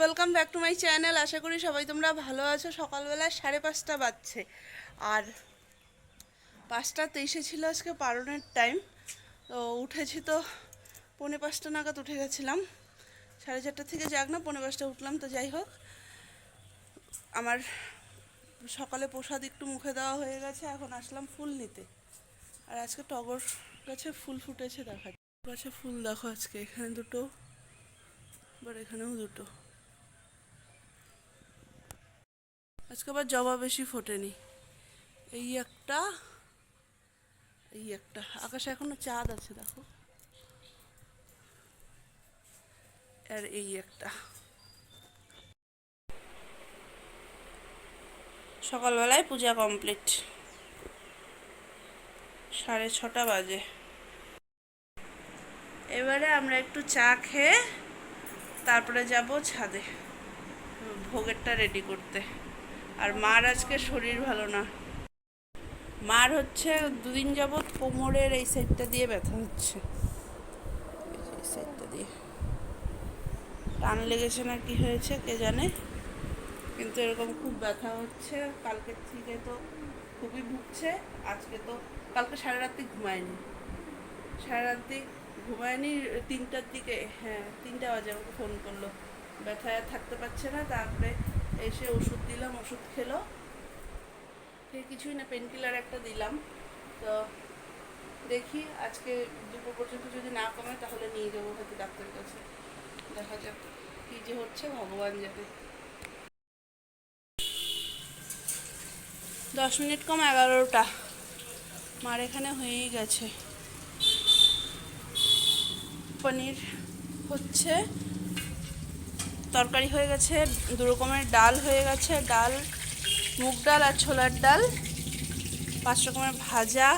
Welcome back to my channel আশা করি সবাই তোমরা ভালো আছো। সকালবেলা সাড়ে পাঁচটা বাজছে। আর পাঁচটা তেইশে ছিল আজকে পারণের টাইম তো উঠেছি তো পৌনে পাঁচটা নাগাদ উঠে গেছিলাম। সাড়ে চারটা থেকে যাক না, পৌনে পাঁচটা উঠলাম, তো যাই হোক। আমার সকালে প্রসাদ একটু মুখে দেওয়া হয়ে গেছে, এখন আসলাম ফুল নিতে। আর আজকে টগর গাছে ফুল ফুটেছে, দেখা গাছে ফুল দেখো আজকে, এখানে দুটো, আবার এখানেও দুটো। আজকে আবার জবা বেশি ফোটেনি। এই একটা এই একটা। আকাশে এখনও চাঁদ আছে, দেখো। আর এই একটা। সকালবেলায় পূজা কমপ্লিট। সাড়ে ছটা বাজে। এবারে আমরা একটু চা খেয়ে তারপরে যাব ছাদে, ভোগেরটা রেডি করতে। আর মার আজকে শরীর ভালো না। মার হচ্ছে দুদিন যাবৎ কোমরের এই সাইডটা দিয়ে ব্যথা হচ্ছে। এই সাইডটা দিয়ে। টান লেগেছে না কি হয়েছে কে জানে, কিন্তু এরকম খুব ব্যথা হচ্ছে। কালকের থেকে তো খুবই ভুগছে, আজকে তো কালকে সারা রাত্রি ঘুমায়নি। সারা রাত্রি ঘুমায়নি, তিনটার দিকে হ্যাঁ তিনটা বাজে আমাকে ফোন করল। ব্যথায় থাকতে পারছে না, তারপরে এসে ওষুধ দিলাম, ওষুধ খেলো। খেয়ে কিছুই না পেন কিলার একটা দিলাম। তো দেখি আজকে দুপুর পর্যন্ত যদি না কমে তাহলে নিয়ে যাব হয়তো ডাক্তারের কাছে। দেখা যাক কী যে হচ্ছে, ভগবান যাবে দশ মিনিট কম, এগারোটা। মার এখানে হয়েই গেছে। পনির হচ্ছে। তরকারি হয়ে গেছে দু রকমের ডাল হয়ে গেছে ডাল মুগ ডাল আর ছোলার ডাল পাঁচ রকমের ভাজা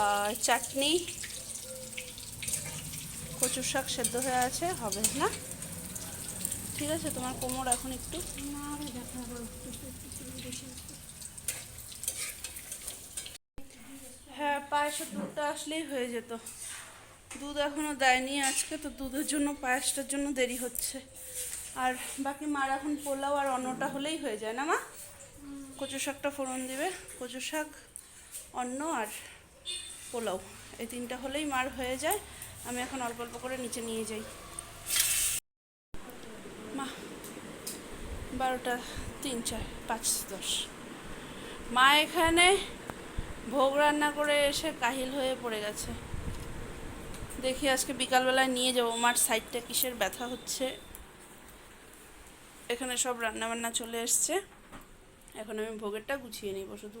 আর চাটনি। কচুর শাক সেদ্ধ হয়ে আছে হবে না? ঠিক আছে তোমার কোমর এখন একটু হ্যাঁ পায়েসের দুধটা আসলেই হয়ে যেত। দুধ এখনও দেয়নি আজকে, তো দুধের জন্য, পায়েসটার জন্য দেরি হচ্ছে। আর বাকি মার এখন পোলাও আর অন্নটা হলেই হয়ে যায় না মা? কচু শাকটা ফোড়ন দিবে, কচু শাক, অন্ন আর পোলাও। এই তিনটা হলেই মার হয়ে যায়। আমি এখন অল্প অল্প করে নিচে নিয়ে যাই। মা, বারোটা তিন চার, পাঁচ দশ। মা এখানে ভোগ রান্না করে এসে কাহিল হয়ে পড়ে গেছে। দেখি আজকে বিকালবেলায় নিয়ে যাব। মার সাইডটা কিসের ব্যথা হচ্ছে? এখানে সব রান্না বান্না চলে এসছে। এখন আমি ভোগেরটা গুছিয়ে নিব শুধু।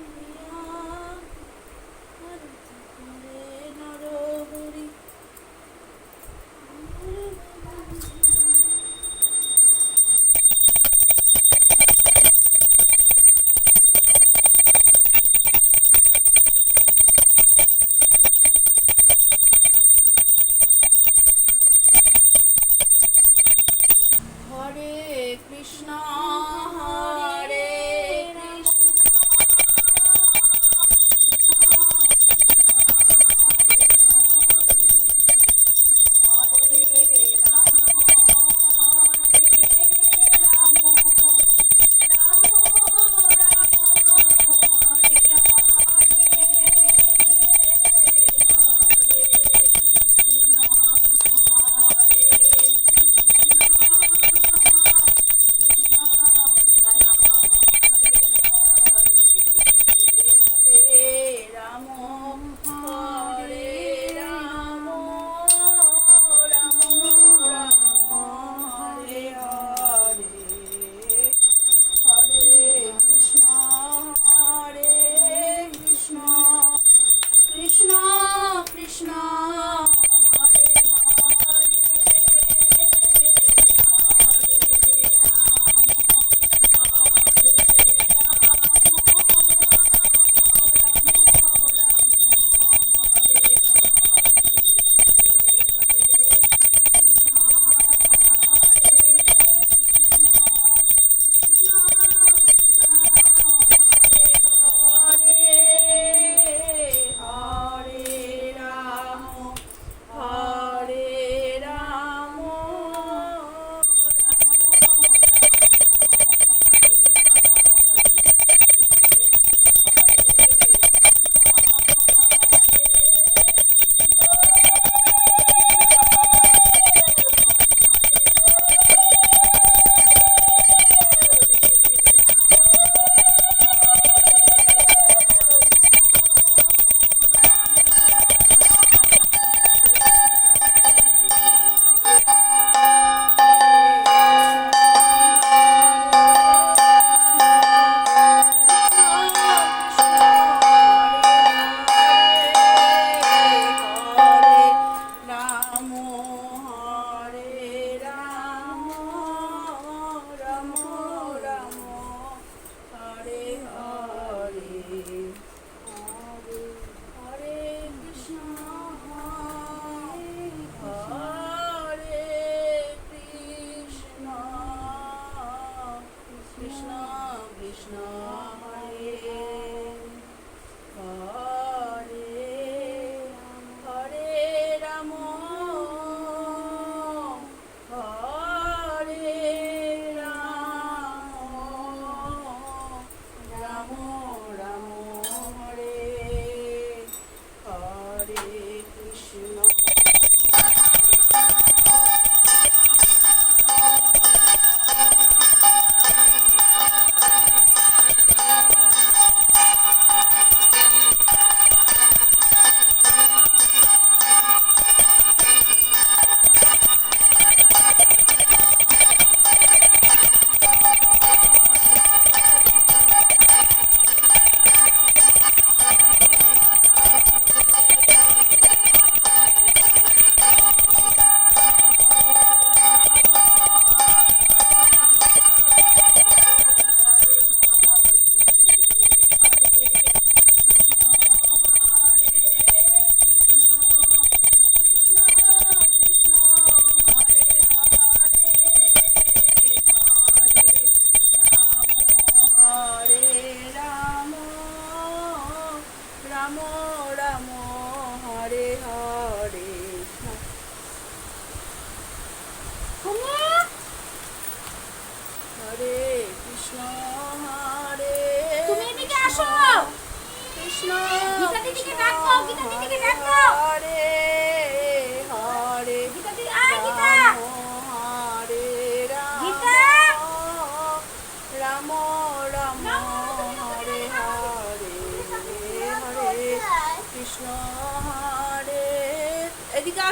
Oh.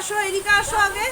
আসো এদিকে আসো আগে।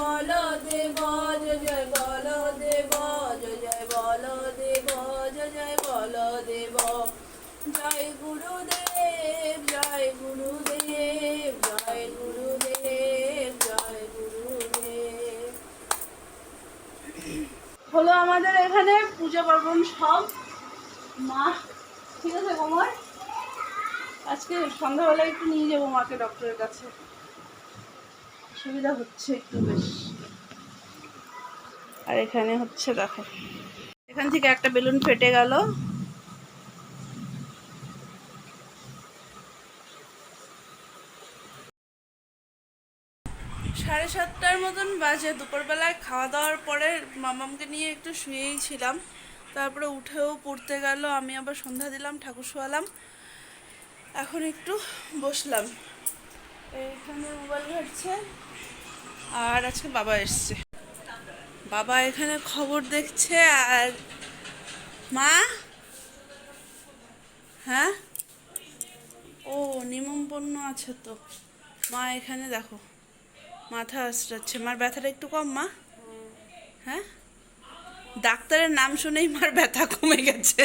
বল দেব জয় বল দেব জয় বল দেব জয় বল দেব জয় গুরুদেব জয় গুরুদেব। হলো আমাদের এখানে পূজা পার্বণ সব। মা, ঠিক আছে, কোমর? আজকে সন্ধ্যাবেলায় একটু নিয়ে যাব মাকে ডক্টরের কাছে। সুবিধা হচ্ছে একটু বেশ। আর এখানে হচ্ছে দেখো, এখান থেকে একটা বেলুন ফেটে গেল। সাড়ে সাতটার মতন বাজে, দুপুরবেলায় খাওয়া দাওয়ার পরে মামামকে নিয়ে একটু শুয়েই ছিলাম। তারপরে উঠেও পড়তে গেল, আমি আবার সন্ধ্যা দিলাম, ঠাকুর শোয়ালাম। এখন একটু বসলাম। এইখানে মোবাইল ঘাটছে। আর আজকে বাবা এসছে। বাবা এখানে খবর দেখছে আর মা? হ্যাঁ? ও নিমম্পন্ন আছে তো। মা এখানে দেখো, মাথা আসরাচ্ছে মার ব্যথাটা একটু কম, মা। হ্যাঁ? ডাক্তারের নাম শুনেই মার ব্যথা কমে গেছে।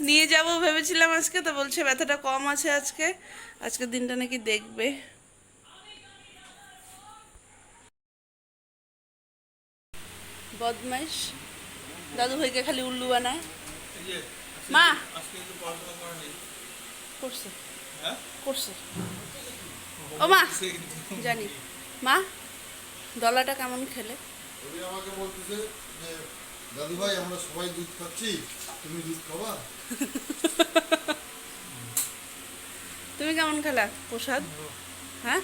নিয়ে যাব ভেবেছিলাম আজকে, তো বলছে ব্যথাটা কম আছে আজকে। আজকের দিনটা নাকি দেখবে। বদমাইশ। দাদু ভাইকে খালি উল্লু বানায়। মা! করছে। করছে। ও মা! জানি। মা, দলাটা কেমন খেলে? আমাকে বলতেছে যে দাদু ভাই আমরা সবাই দুধ খাচ্ছি। তুমি দুধ খাবা? তুমি কেমন খেলা? প্রসাদ? হ্যাঁ।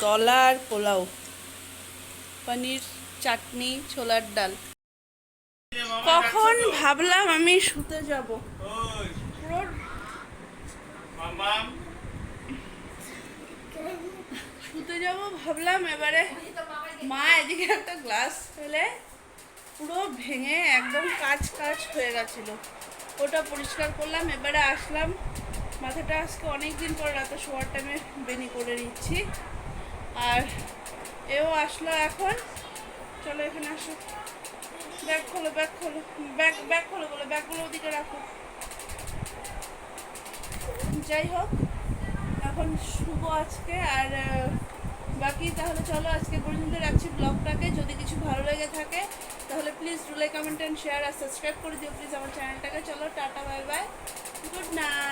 দলার পোলাও। পনির চাটনি ছোলার ডাল। কখন ভাবলাম আমি শুতে যাব? শুতে যাব ভাবলাম এবারে মা এদিকে একটা গ্লাস ফেলে। পুরো ভেঙে একদম কাজ কাজ হয়ে গেছিল। ওটা পরিষ্কার করলাম, এবারে আসলাম। মাথাটা আজকে অনেক দিন পর রাতে শোয়ার টাইমে বেনি করে নিচ্ছি। আর এও আসলো এখন। চলো এখানে আসো। ব্যাগ খোলো ব্যাগ খোলো, ব্যাগ ব্যাগ খোলো বলে, ব্যাগগুলো ওদিকে রাখো। যাই হোক, এখন শুভ আজকে। আর বাকি তাহলে চলো আজকে পর্যন্ত রাখছি ব্লগটাকে যদি কিছু ভালো লেগে থাকে, তাহলে please do like comment and share R subscribe করে দিও প্লিজ আমার চ্যানেলটাকে চলো, tata bye bye good night